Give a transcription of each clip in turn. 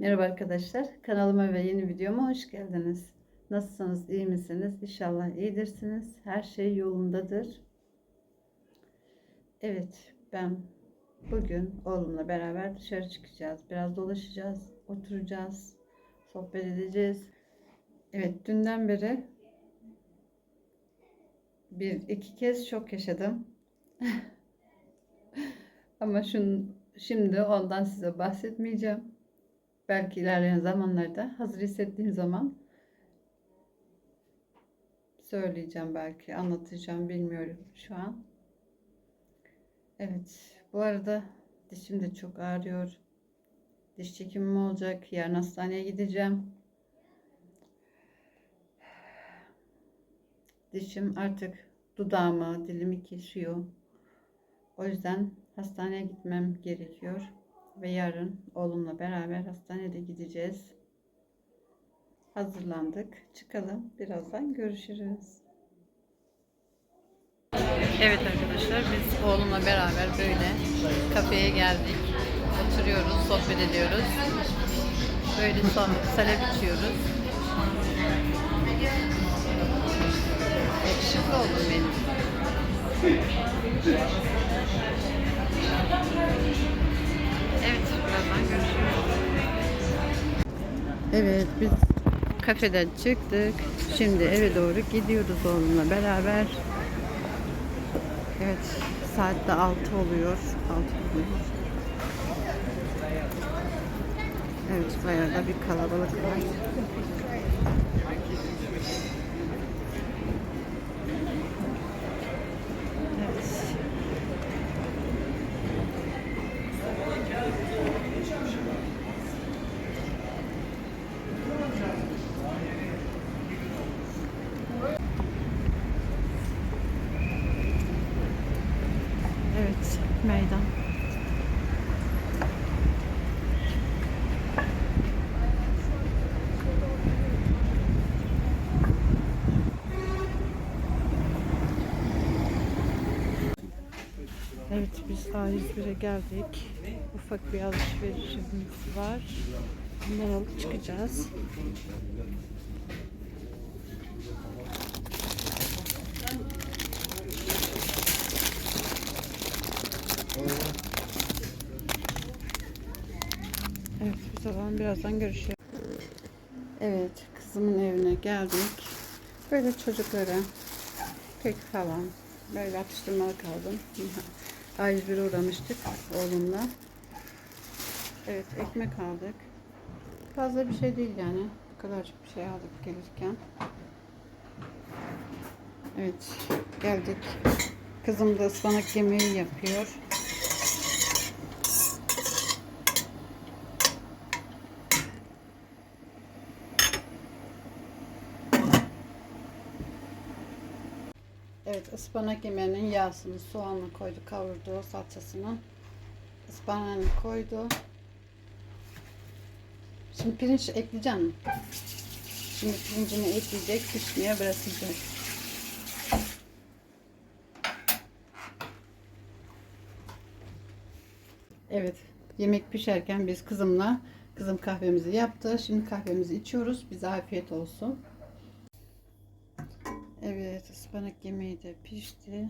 Merhaba arkadaşlar. Kanalıma ve yeni videoma hoş geldiniz. Nasılsınız? iyi misiniz? İnşallah iyidirsiniz. Her şey yolundadır. Evet, ben bugün oğlumla beraber dışarı çıkacağız. Biraz dolaşacağız, oturacağız, sohbet edeceğiz. Evet, dünden beri bir iki kez şok yaşadım. Ama şun, şimdi ondan size bahsetmeyeceğim. Belki ilerleyen zamanlarda hazır hissettiğim zaman söyleyeceğim belki, anlatacağım bilmiyorum şu an. Evet, bu arada dişim de çok ağrıyor. Diş çekimim olacak. Yarın hastaneye gideceğim. Dişim artık dudağımı, dilimi kesiyor. O yüzden hastaneye gitmem gerekiyor. Ve yarın oğlumla beraber hastanede gideceğiz. Hazırlandık. Çıkalım. Birazdan görüşürüz. Evet arkadaşlar biz oğlumla beraber böyle kafeye geldik. Oturuyoruz, sohbet ediyoruz. Böyle son salep içiyoruz. Yakışıklı oldum benim. Evet, birazdan görüşürüz. Evet, biz kafeden çıktık. Şimdi eve doğru gidiyoruz oğlumla beraber. Evet, saat de 6 oluyor. 6 oluyor. Evet, bayağı da bir kalabalık var. Evet. Evet, meydan. Evet, biz A101'e geldik. Ufak bir alışverişimiz var. Bunları alıp çıkacağız. Zaman birazdan görüşürüz. Evet, kızımın evine geldik. Böyle çocuklara kek falan böyle atıştırmalık aldım. A101'e uğramıştık oğlumla. Evet, ekmek aldık. Fazla bir şey değil yani. Bu kadarcık bir şey aldık gelirken. Evet, geldik. Kızım da ıspanak yemeği yapıyor. Evet ıspanak yemeğinin yağsını soğanla koydu kavurdu salçasını. Ispanağını koydu. Şimdi pirinç ekleyeceğim şimdi pirincini ekleyecek pişmeye bırakacak evet yemek pişerken biz kızımla kızım kahvemizi yaptı. Şimdi kahvemizi içiyoruz. Bize afiyet olsun Evet, ıspanak yemeği de pişti.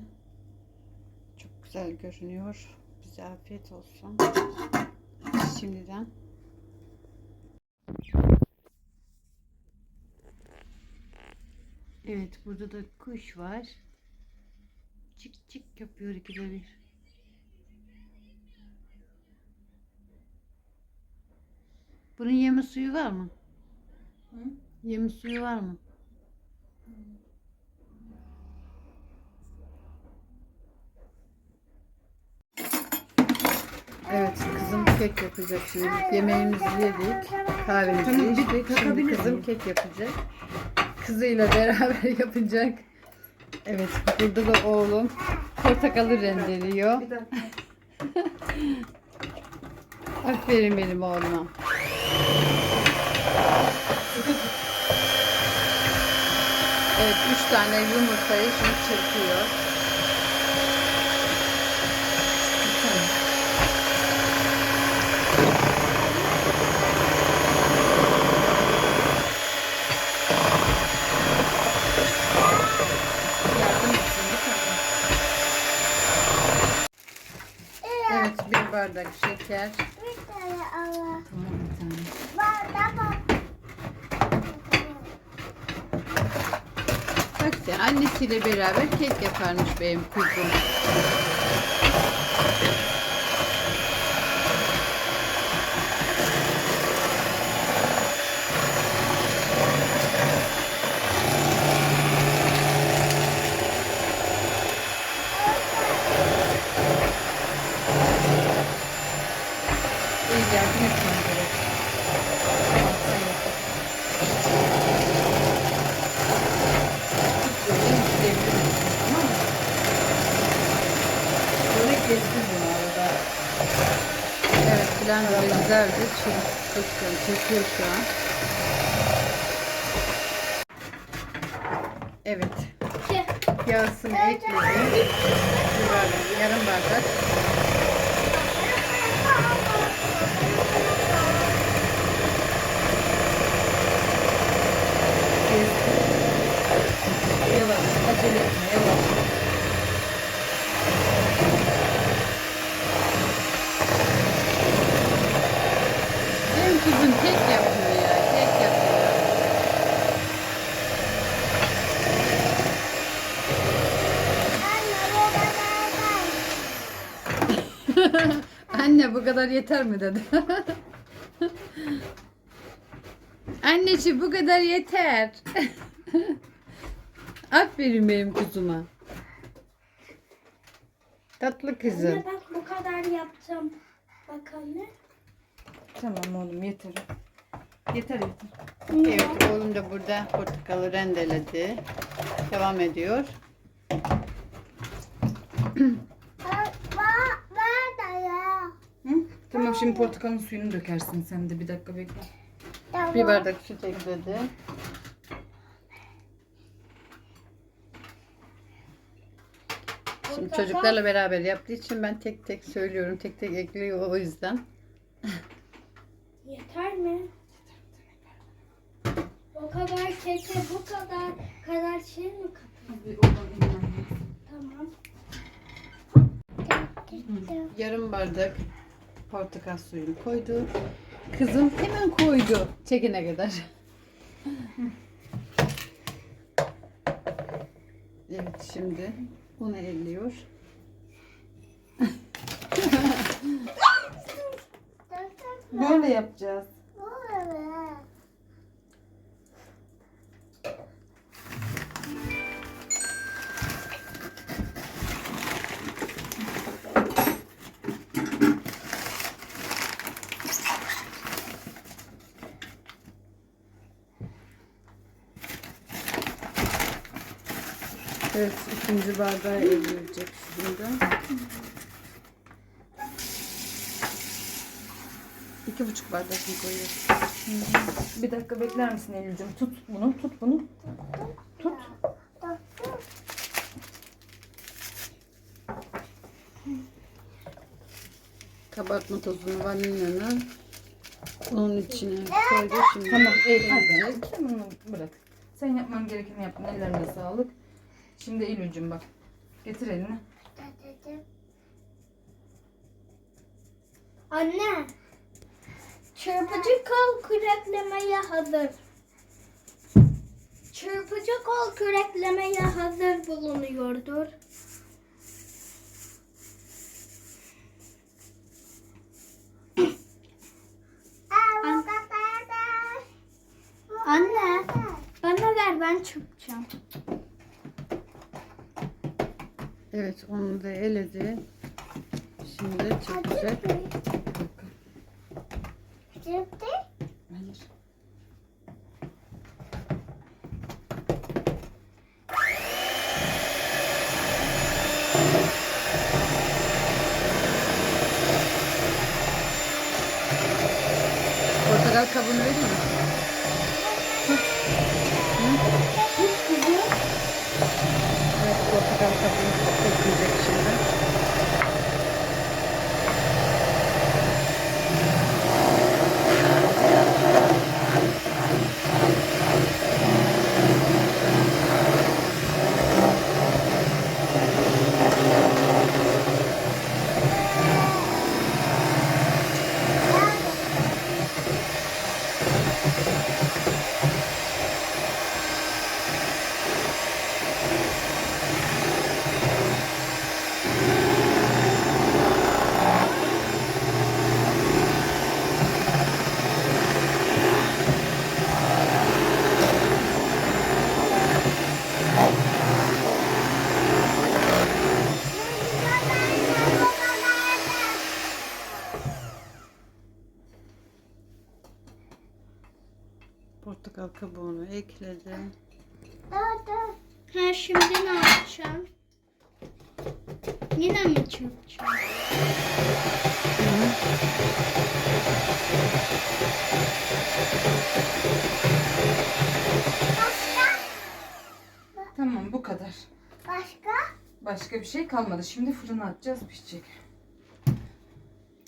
Çok güzel görünüyor. Bize afiyet olsun. Şimdiden. Evet, burada da kuş var. Çık çık yapıyor ikide bir. Bunun yemi suyu var mı? Hı? Yemi suyu var mı? Evet kızım kek yapacak şimdi. Yemeğimizi yedik. Kahvemizi içtik. Şimdi kızım kek yapacak. Kızıyla beraber yapacak. Evet burada da oğlum portakalı rendeliyor. Bir dakika. Aferin benim oğluma. Evet üç tane yumurtayı şimdi çırpıyor. Bardak şeker. Bir tane ala. Tamam bir tane. Tamam. Bak sen annesiyle beraber kek yaparmış benim kuzum. İyi yardım etmem gerek. Tamam, sen yap. Tut böyle yükleyebilirsin, tamam mı? Gezdir bunu arada. Evet blender güzeldi. Güzel çekiyor şu an. Evet. Yağsını ekledim. Yarım bardak. Gezdir. Yavaş, acele etme, yavaş. Benim kızım kek yapıyor ya. Kek yapıyor. Anne bu kadar var. Anne bu kadar yeter mi dedi. Anneciğim bu kadar yeter. Aferin benim kuzuma. Tatlı kızım. Anne bak bu kadar yaptım. Bak anne. Tamam oğlum yeter. Yeter yeter. Evet oğlum da burada portakalı rendeledi. Devam ediyor. Bak bak da ya. Hı? Tamam şimdi portakalın suyunu dökersin sen de bir dakika bekle. Tamam. Bir bardak süt ekledi. Şimdi çocuklarla beraber yaptığı için ben tek tek söylüyorum. Tek tek ekliyor o yüzden. Yeter mi? O kadar keke bu kadar kadar şey mi inanmıyorum. Tamam. Yarım bardak portakal suyunu koydu. Kızım hemen koydu. Çekene kadar. Evet şimdi bunu elliyor. Böyle yapacağız. Evet ikinci bardağı elleyecek şimdi. İki buçuk bardak mı koyuyoruz? Bir dakika bekler misin Eylül'cüm? Tut bunu, tut bunu. Tut. Kabartma tozunu vanilyanın onun içine koydu şimdi. Tamam, Eylül. Bunu bırak. Sen yapman gerekeni yaptın. Ellerine sağlık. Şimdi Eylül'cüm bak. Getir elini. Anne. Çırpıcı kol küreklemeye hazır. Çırpıcı kol küreklemeye hazır bulunuyordur. Anne, bana ver ben çırpacağım. Evet onu da eledi. Şimdi çırpacak. Çırptı. Hayır. Portakal kabuğunu vereyim mi? Evet portakal kabuğunu ekleyecek şimdi. Portakal kabuğunu ekledim. Ha şimdi ne yapacağım? Yine mi çırpacağım? Başka? Tamam bu kadar. Başka? Başka bir şey kalmadı. Şimdi fırına atacağız pişecek.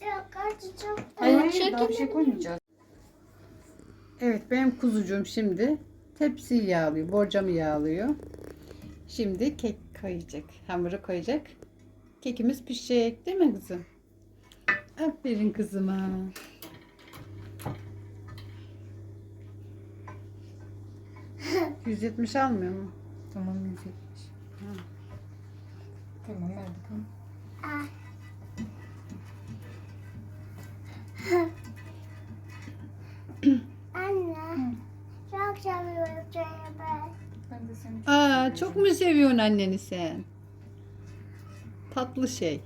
Yok açacağım. Hayır hayır daha bir şey koymayacağız. Evet benim kuzucuğum şimdi tepsiyi yağlıyor. Borcamı yağlıyor. Şimdi kek koyacak. Hamuru koyacak. Kekimiz pişecek değil mi kızım? Aferin kızıma. ...170 almıyor mu? Tamam 170. Tamam ver bakalım. Ah. Anne. Çok seviyorum seni ben. Ben de seni çok Aa, çok mu seviyorsun anneni sen? Tatlı şey.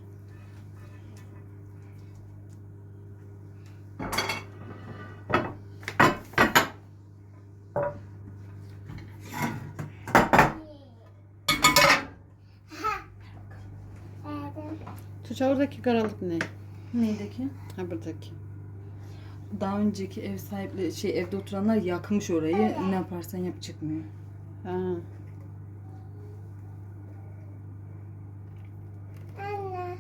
Tuğçe oradaki karalık ne? Neydeki? Ha buradaki. Daha önceki ev sahipleri şey evde oturanlar yakmış orayı. Ne yaparsan yap çıkmıyor. Ha. Anne.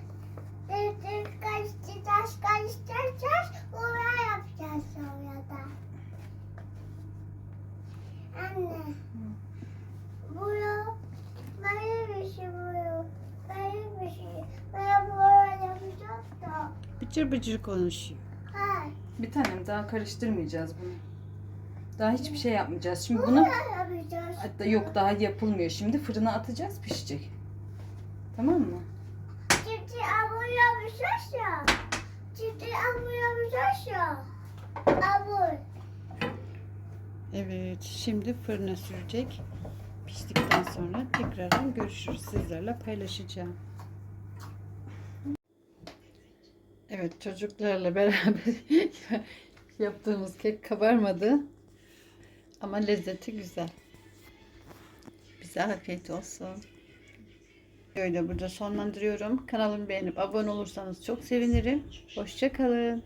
Karıştıracağız, karıştıracağız. Buraya yapacağız sonra da. Anne. Buraya böyle bir şey buraya. Böyle bir şey. Böyle buraya yapacağız da. Bıcır bıcır konuşuyor. Hayır. Bir tanem daha karıştırmayacağız bunu. Daha hiçbir şey yapmayacağız. Şimdi bunu yapacağız. hatta yok daha yapılmıyor. Şimdi fırına atacağız pişecek. Tamam mı? Ciddi abu yapacağız ya. Ciddi abu yapacağız ya. Abu. Evet, şimdi fırına sürecek. Piştikten sonra tekrardan görüşürüz. Sizlerle paylaşacağım. Evet, çocuklarla beraber yaptığımız kek kabarmadı. Ama lezzeti güzel. Bize afiyet olsun. Öyle burada sonlandırıyorum. Kanalımı beğenip abone olursanız çok sevinirim. Hoşçakalın.